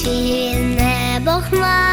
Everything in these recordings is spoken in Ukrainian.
Чи небо хмар.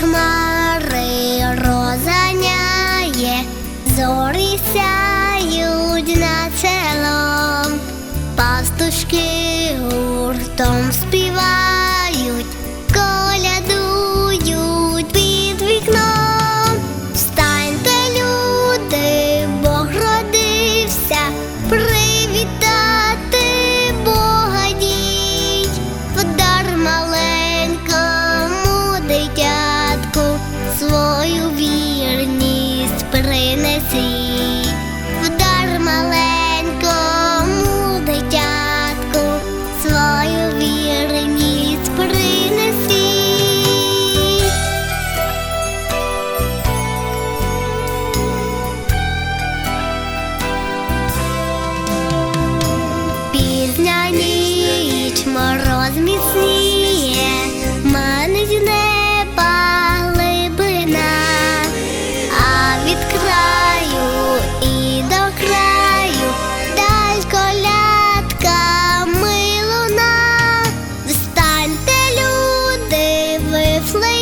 хмари розганяє, зорі сяють на селом, пастушки гуртом співають, колядують під вікном, встаньте, люди, Бог родився. мороз міцніє, мене в неба глибина, а від краю і до краю даль колядка милуна, встаньте, люди, вифли.